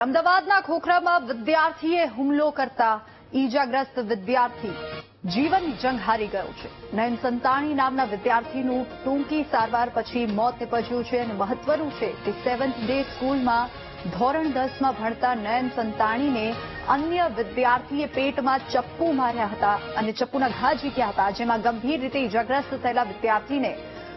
અમદાવાદના ખોખરામાં વિદ્યાર્થીએ હુમલો કરતા ઈજાગ્રસ્ત વિદ્યાર્થી. જીવનની જંગ હારી ગયો છે. નયન સંતાણી નામના વિદ્યાર્થીનું ટૂંકી સારવાર પછી મોત નિપજ્યું છે અને મહત્વનું છે કે સેવન્થ ડે સ્કૂલમાં ધોરણ દસમાં ભણતા નયન સંતાણીને અન્ય વિદ્યાર્થીએ પેટમાં ચપ્પુ માર્યા હતા અને ચપ્પુના ઘા ઝીક્યા હતા, જેમાં ગંભીર રીતે ઈજાગ્રસ્ત થયેલા વિદ્યાર્થીને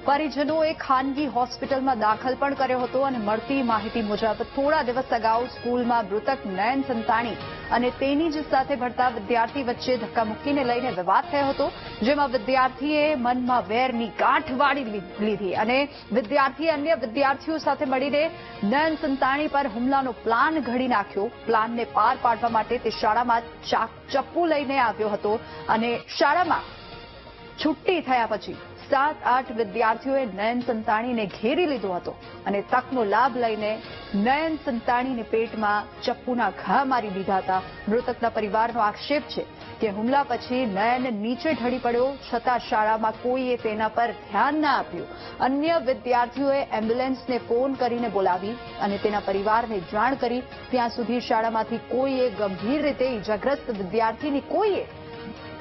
પરિજનોએ ખાનગી હોસ્પિટલમાં દાખલ પણ કર્યો હતો અને મળતી માહિતી મુજબ થોડા દિવસ અગાઉ સ્કૂલમાં મૃતક નયન સંતાણી અને તેની જ સાથે ભણતા વિદ્યાર્થી વચ્ચે ધક્કામુક્કીને લઈને વિવાદ થયો હતો, જેમાં વિદ્યાર્થીએ મનમાં વેરની ગાંઠ વાળી લીધી અને વિદ્યાર્થીએ અન્ય વિદ્યાર્થીઓ સાથે મળીને નયન સંતાણી પર હુમલાનો પ્લાન ઘડી નાખ્યો. પ્લાનને પાર પાડવા માટે તે શાળામાં ચાક- ચપ્પુ લઈને આવ્યો હતો અને શાળામાં છુટ્ટી થયા પછી સાત આઠ વિદ્યાર્થીઓએ નયન સંતાણીને ઘેરી લીધો હતો અને તકનો લાભ લઈને નયન સંતાણીને પેટમાં ચપ્પુના ઘા મારી દીધા હતા. મૃતકના પરિવારનો આક્ષેપ છે કે હુમલા પછી નયન નીચે ઢળી પડ્યો, છતાં શાળામાં કોઈએ તેના પર ધ્યાન ના આપ્યું. અન્ય વિદ્યાર્થીઓએ એમ્બ્યુલન્સને ફોન કરીને બોલાવી અને તેના પરિવારને જાણ કરી. ત્યાં સુધી શાળામાંથી કોઈએ ગંભીર રીતે ઇજાગ્રસ્ત વિદ્યાર્થીની કોઈએ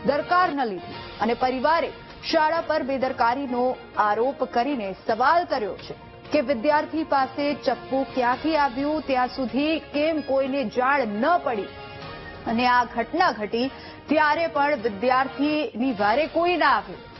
દરકાર ન લીધી અને પરિવારે શાળા પર બેદરકારીનો આરોપ કરીને સવાલ કર્યો છે કે વિદ્યાર્થી પાસે ચપ્પુ ક્યાંથી આવ્યું, ત્યાં સુધી કેમ કોઈને જાણ ન પડી? અને આ ઘટના ઘટી ત્યારે પણ વિદ્યાર્થીની વારે કોઈ ના આવ્યું